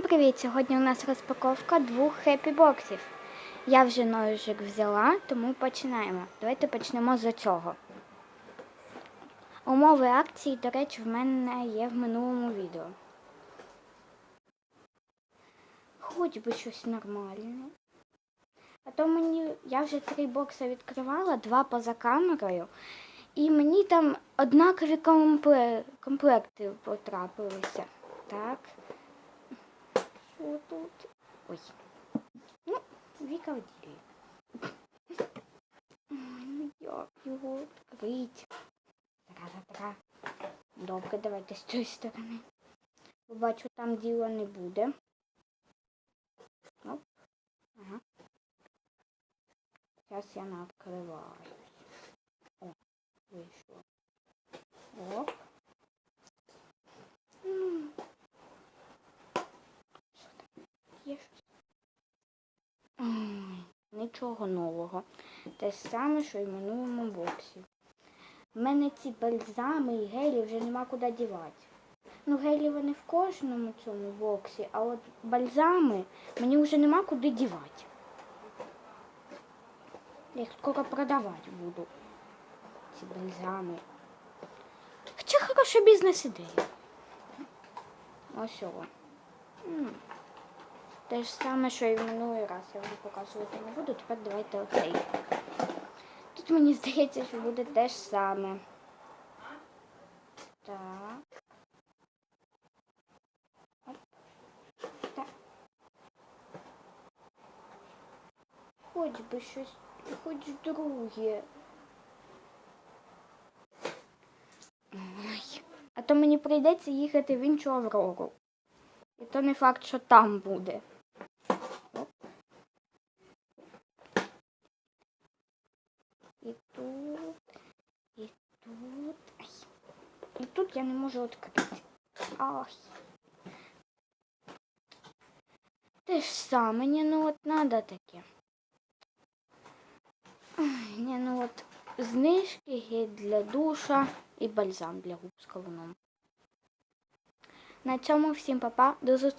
Всім привіт! Сьогодні у нас розпаковка двох хеппі боксів. Я вже ножик взяла, тому починаємо. Давайте почнемо з цього. Умови акції, до речі, в мене є в минулому відео. Хоч би щось нормальне. А то мені я вже три бокси відкривала, два поза камерою. І мені там однакові компле- комплекти потрапилися. Так. Що тут? Ой. Ну, Віка в ділі. Ой, ну як його відкрити? Тра-тра-тра. Добре, давайте з цієї сторони. Бачу, там діла не буде. Оп. Ага. Зараз я наоткриваю. О, Є щось? Нічого нового. Те саме, що й в минулому боксі. У мене ці бальзами і гелі вже нема куди дівати. Ну, гелі вони в кожному цьому боксі, а от бальзами мені вже нема куди дівати. Я їх скоро продавати буду. Ці бальзами. Хоча хороша бізнес-ідея. Ось його. Те ж саме, що і в минулий раз я вже показувати не буду. Тепер давайте оцей. Тут мені здається, що буде те ж саме. Так. Так. Хоч би щось, хоч друге. Ой. А то мені прийдеться їхати в іншу Аврору. І то не факт, що там буде. І тут, і тут. Ай. І тут я не можу відкрити. Ай. Те ж саме, мені ну от надо таке. Ні, ну от знижки, гель для душа і бальзам для губ з кавуном. На цьому всім папа, до зустрічі.